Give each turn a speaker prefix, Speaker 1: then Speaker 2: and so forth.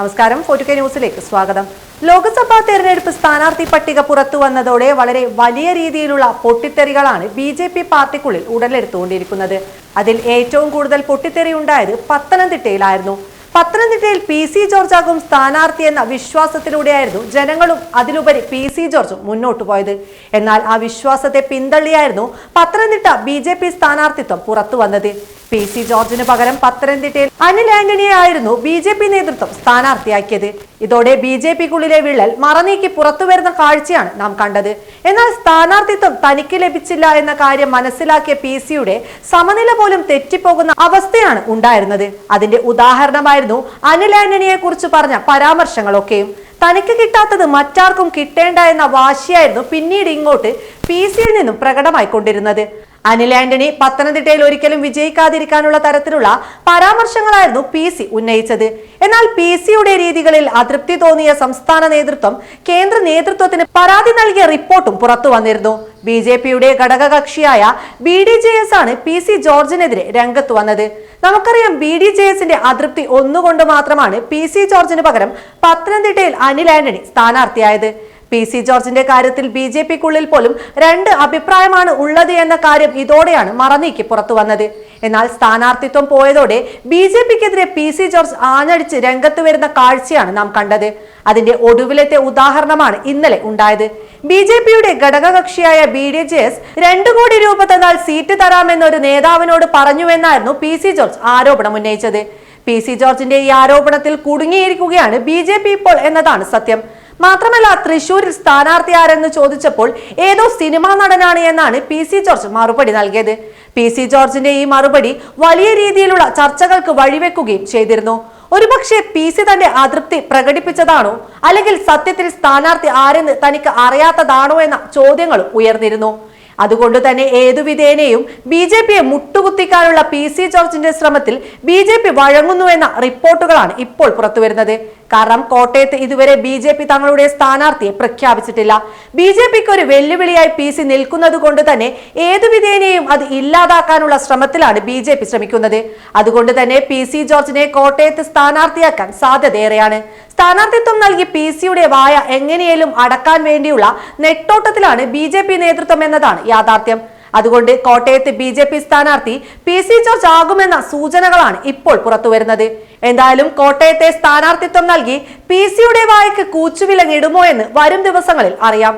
Speaker 1: നമസ്കാരം. ഫോർട്ടുകെ ന്യൂസിലേക്ക് സ്വാഗതം. ലോക്സഭാ തെരഞ്ഞെടുപ്പ് സ്ഥാനാർത്ഥി പട്ടിക പുറത്തു വന്നതോടെ വളരെ വലിയ രീതിയിലുള്ള പൊട്ടിത്തെറികളാണ് ബി ജെ പി പാർട്ടിക്കുള്ളിൽ ഉടലെടുത്തുകൊണ്ടിരിക്കുന്നത്. അതിൽ ഏറ്റവും കൂടുതൽ പൊട്ടിത്തെറി ഉണ്ടായത് പത്തനംതിട്ടയിലായിരുന്നു. പത്തനംതിട്ടയിൽ പി സി ജോർജാകും സ്ഥാനാർത്ഥി എന്ന വിശ്വാസത്തിലൂടെയായിരുന്നു ജനങ്ങളും അതിലുപരി പി സി ജോർജും മുന്നോട്ട് പോയത്. എന്നാൽ ആ വിശ്വാസത്തെ പിന്തള്ളിയായിരുന്നു പത്തനംതിട്ട ബി ജെ പി സ്ഥാനാർത്ഥിത്വം പുറത്തു വന്നത്. പി സി ജോർജിന് പകരം പത്തനംതിട്ടയിൽ അനിൽ ആന്റണിയെ ആയിരുന്നു ബി ജെ പി നേതൃത്വം സ്ഥാനാർത്ഥിയാക്കിയത്. ഇതോടെ ബി ജെ പിക്കുള്ളിലെ വിള്ളൽ മറനീക്കി പുറത്തു വരുന്ന കാഴ്ചയാണ് നാം കണ്ടത്. എന്നാൽ സ്ഥാനാർത്ഥിത്വം തനിക്ക് ലഭിച്ചില്ല എന്ന കാര്യം മനസ്സിലാക്കിയ പി സിയുടെ സമനില പോലും തെറ്റിപ്പോകുന്ന അവസ്ഥയാണ് ഉണ്ടായിരുന്നത്. അതിന്റെ ഉദാഹരണമായിരുന്നു അനിൽ ആന്റണിയെ കുറിച്ച് പറഞ്ഞ പരാമർശങ്ങളൊക്കെയും. തനിക്ക് കിട്ടാത്തത് മറ്റാർക്കും കിട്ടേണ്ട എന്ന വാശിയായിരുന്നു പിന്നീട് ഇങ്ങോട്ട് പി സിയിൽ നിന്നും പ്രകടമായിക്കൊണ്ടിരുന്നത്. അനിൽ ആന്റണി പത്തനംതിട്ടയിൽ ഒരിക്കലും വിജയിക്കാതിരിക്കാനുള്ള തരത്തിലുള്ള പരാമർശങ്ങളായിരുന്നു പി സി ഉന്നയിച്ചത്. എന്നാൽ പി സിയുടെ രീതികളിൽ അതൃപ്തി തോന്നിയ സംസ്ഥാന നേതൃത്വം കേന്ദ്ര നേതൃത്വത്തിന് പരാതി നൽകിയ റിപ്പോർട്ടും പുറത്തു വന്നിരുന്നു. ബി ജെ പിയുടെ ഘടകകക്ഷിയായ ബി ഡി ജെ എസ് ആണ് പി സി ജോർജിനെതിരെ രംഗത്ത് വന്നത്. നമുക്കറിയാം ബി ഡി ജെ എസിന്റെ അതൃപ്തി ഒന്നുകൊണ്ട് മാത്രമാണ് പി സി ജോർജിന് പകരം പത്തനംതിട്ടയിൽ അനിൽ ആന്റണി സ്ഥാനാർത്ഥിയായത്. പി സി ജോർജിന്റെ കാര്യത്തിൽ ബി ജെ പിക്കുള്ളിൽ പോലും രണ്ട് അഭിപ്രായമാണ് ഉള്ളത് എന്ന കാര്യം ഇതോടെയാണ് മറനീക്കി പുറത്തു വന്നത്. എന്നാൽ സ്ഥാനാർത്ഥിത്വം പോയതോടെ ബി ജെ പിക്കെതിരെ പി സി ജോർജ് ആഞ്ഞടിച്ച് രംഗത്ത് വരുന്ന കാഴ്ചയാണ് നാം കണ്ടത്. അതിന്റെ ഒടുവിലത്തെ ഉദാഹരണമാണ് ഇന്നലെ ഉണ്ടായത്. ബി ജെ പിയുടെ ഘടകകക്ഷിയായ ബി ഡി ജെ എസ് രണ്ടു കോടി രൂപ തന്നാൽ സീറ്റ് തരാമെന്ന് ഒരു നേതാവിനോട് പറഞ്ഞുവെന്നായിരുന്നു പി സി ജോർജ് ആരോപണം ഉന്നയിച്ചത്. പി സി ജോർജിന്റെ ഈ ആരോപണത്തിൽ കുടുങ്ങിയിരിക്കുകയാണ് ബി ജെ പി ഇപ്പോൾ എന്നതാണ് സത്യം. മാത്രമല്ല തൃശൂരിൽ സ്ഥാനാർത്ഥി ആരെന്ന് ചോദിച്ചപ്പോൾ ഏതോ സിനിമാ നടനാണ് എന്നാണ് പി സി ജോർജ് മറുപടി നൽകിയത്. പി സി ജോർജിന്റെ ഈ മറുപടി വലിയ രീതിയിലുള്ള ചർച്ചകൾക്ക് വഴിവെക്കുകയും ചെയ്തിരുന്നു. ഒരുപക്ഷെ പി സി തന്റെ അതൃപ്തി പ്രകടിപ്പിച്ചതാണോ? അല്ലെങ്കിൽ സത്യത്തിൽ സ്ഥാനാർത്ഥി ആരെന്ന് തനിക്ക് അറിയാത്തതാണോ എന്ന ചോദ്യങ്ങളും ഉയർന്നിരുന്നു. അതുകൊണ്ട് തന്നെ ഏതു വിധേനയും ബി ജെ പിയെ മുട്ടുകുത്തിക്കാനുള്ള പി സി ജോർജിന്റെ ശ്രമത്തിൽ ബി ജെ പി വഴങ്ങുന്നുവെന്ന റിപ്പോർട്ടുകളാണ് ഇപ്പോൾ പുറത്തുവരുന്നത്. കാരണം കോട്ടയത്ത് ഇതുവരെ ബി ജെ പി തങ്ങളുടെ സ്ഥാനാർത്ഥിയെ പ്രഖ്യാപിച്ചിട്ടില്ല. ബി ജെ പിക്ക് ഒരു വെല്ലുവിളിയായി പി സി നിൽക്കുന്നത് കൊണ്ട് തന്നെ ഏതു വിധേനയും അത് ഇല്ലാതാക്കാനുള്ള ശ്രമത്തിലാണ് ബി ജെ പി ശ്രമിക്കുന്നത്. അതുകൊണ്ട് തന്നെ പി സി ജോർജിനെ കോട്ടയത്ത് സ്ഥാനാർത്ഥിയാക്കാൻ സാധ്യതയേറെയാണ്. സ്ഥാനാർത്ഥിത്വം നൽകി പി സിയുടെ വായ എങ്ങനെയും അടക്കാൻ വേണ്ടിയുള്ള നെട്ടോട്ടത്തിലാണ് ബി നേതൃത്വം എന്നതാണ് യാഥാർത്ഥ്യം. അതുകൊണ്ട് കോട്ടയത്ത് ബി ജെ പി സ്ഥാനാർത്ഥി പി സി ജോർജ് ആകുമെന്ന സൂചനകളാണ് ഇപ്പോൾ പുറത്തുവരുന്നത്. എന്തായാലും കോട്ടയത്തെ സ്ഥാനാർത്ഥിത്വം നൽകി പി സിയുടെ വായ്ക്ക് കൂച്ചുവിലങ്ങിടുമോ എന്ന് വരും ദിവസങ്ങളിൽ അറിയാം.